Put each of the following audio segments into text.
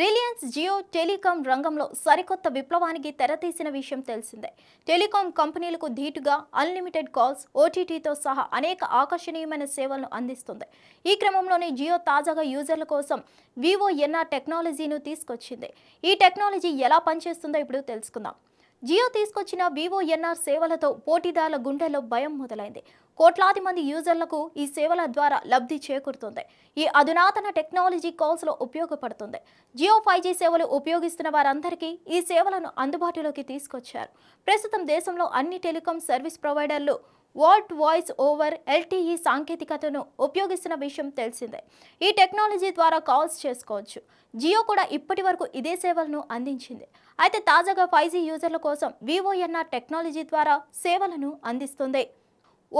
Reliance Jio telecom రంగంలో సరికొత్త విప్లవానికి తెరతీసిన విషయం తెలిసిందే. టెలికాం కంపెనీలకు ధీటుగా అన్లిమిటెడ్ కాల్స్ ఓటీటీతో సహా అనేక ఆకర్షణీయమైన సేవలను అందిస్తుంది. ఈ క్రమంలోనే జియో తాజాగా యూజర్ల కోసం వివో ఎన్ఆర్ టెక్నాలజీను తీసుకొచ్చింది. ఈ టెక్నాలజీ ఎలా పనిచేస్తుందో ఇప్పుడు తెలుసుకుందాం. జియో తీసుకొచ్చిన వివో ఎన్ఆర్ సేవలతో పోటీదారుల గుండెల్లో భయం మొదలైంది. కోట్లాది మంది యూజర్లకు ఈ సేవల ద్వారా లబ్ధి చేకూరుతుంది. ఈ అధునాతన టెక్నాలజీ కాల్స్లో ఉపయోగపడుతుంది. జియో ఫైవ్ జీ సేవలు ఉపయోగిస్తున్న వారందరికీ ఈ సేవలను అందుబాటులోకి తీసుకొచ్చారు. ప్రస్తుతం దేశంలో అన్ని టెలికాం సర్వీస్ ప్రొవైడర్లు వాల్ట్ వాయిస్ ఓవర్ ఎల్టీఈ సాంకేతికతను ఉపయోగిస్తున్న విషయం తెలిసిందే. ఈ టెక్నాలజీ ద్వారా కాల్స్ చేసుకోవచ్చు. జియో కూడా ఇప్పటి వరకు ఇదే సేవలను అందించింది. అయితే తాజాగా ఫైవ్ జీ యూజర్ల కోసం వివోఎన్ఆర్ టెక్నాలజీ ద్వారా సేవలను అందిస్తుంది.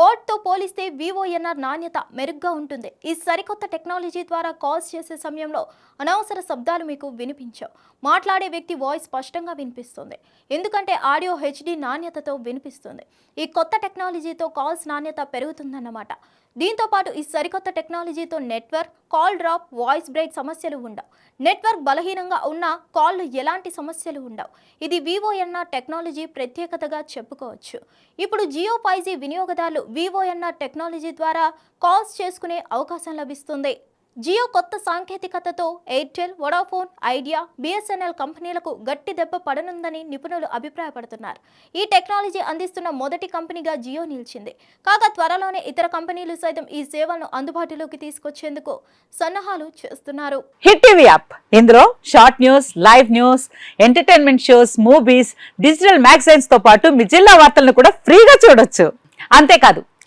ఓట్తో పోలిస్తే వివోఎన్ఆర్ నాణ్యత మెరుగ్గా ఉంటుంది. ఈ సరికొత్త టెక్నాలజీ ద్వారా కాల్స్ చేసే సమయంలో అనవసర శబ్దాలు మీకు వినిపించవు. మాట్లాడే వ్యక్తి వాయిస్ స్పష్టంగా వినిపిస్తుంది. ఎందుకంటే ఆడియో హెచ్డి నాణ్యతతో వినిపిస్తుంది. ఈ కొత్త టెక్నాలజీతో కాల్స్ నాణ్యత పెరుగుతుందన్నమాట. దీంతో పాటు ఈ సరికొత్త టెక్నాలజీతో network call drop voice break సమస్యలు ఉండవు. నెట్వర్క్ బలహీనంగా ఉన్న కాళ్ళు ఎలాంటి సమస్యలు ఉండవు. ఇది వివోఎన్ఆర్ టెక్నాలజీ ప్రత్యేకతగా చెప్పుకోవచ్చు. ఇప్పుడు జియో ఫైవ్ జీ వినియోగదారులు వివోఎన్ఆర్ టెక్నాలజీ ద్వారా కాల్స్ చేసుకునే అవకాశం లభిస్తుంది. జియో కొత్త సాంకేతికతతో ఎయిర్టెల్ వొడాఫోన్ ఐడియా బిఎస్ఎన్ఎల్ కంపెనీలకు గట్టి దెబ్బ పడనుందని నిపుణులు అభిప్రాయపడుతున్నారు. ఈ టెక్నాలజీ అందిస్తున్న మొదటి కంపెనీగా జియో నిలిచింది. కాగా త్వరలోనే ఇతర కంపెనీలు సైతం ఈ సేవలను అందుబాటులోకి తీసుకొచ్చేందుకు సన్నాహాలు చేస్తున్నారు. Hit TV app. ఇందులో short news live news entertainment shows movies digital మ్యాగజైన్స్తో పాటు మీ జిల్లా వార్తలను కూడా ఫ్రీగా చూడొచ్చు. అంతేకాదు